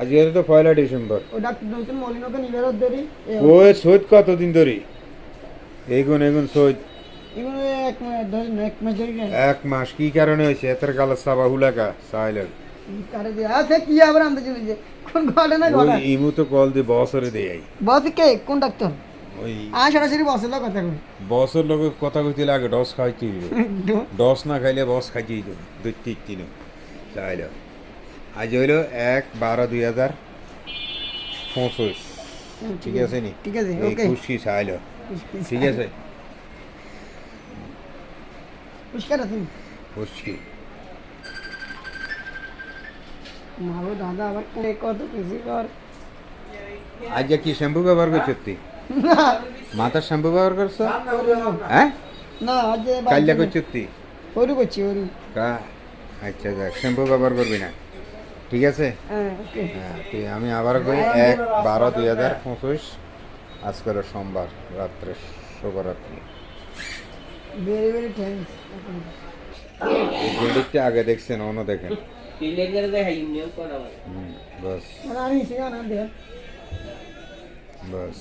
আজকে তো পয়লা ডিসেম্বর। ও ডাক্তার নতুন মলিনকে নিবের দেরি ওই সৈত কতদিন ধরে? এগুন এগুন সৈত এক মাস কি কারণে হয়েছে? এতের গালা সাবা হুলাকা দিয়ে আছে কি আবার আনতে চলেছে কোন ঘটনা ঘটা ইমু তো কল দিয়ে বসরে দেয় বস কে? কোন ডাক্তার? ওই আ সরাসরি বসের লোক কথা কই। বসের লোক কথা কইতে লাগে ডস খাইতে ডস না খাইলে বস খাইতে দুই তিন তিন চাইল আজ হইল এক বারো দুই হাজার পঁচিশ। ঠিক আছে নি? ঠিক আছে খুশি চাইল ঠিক আছে? পুষ্কার আছেন খুশি মারো দাদা আবার কোনে কত কিছু কর। আজ কি শ্যাম্পু ব্যবহার করছ তুই? মাথার শ্যাম্পু ব্যবহার করছ? হ্যাঁ? না আজ কাল্লা করছ তুই? ওরু করছি ওরু। কা- আচ্ছা যাক শ্যাম্পু ব্যবহার করবি না। ঠিক আছে? হ্যাঁ হ্যাঁ আমি আবার কই এক বারো দুই হাজার পঁচিশ আজকের সোমবার রাত্রে শুভরাত্রি। বিল্ডিংটা আগে দেখছেন অন্য দেখেন। হয়। বাস।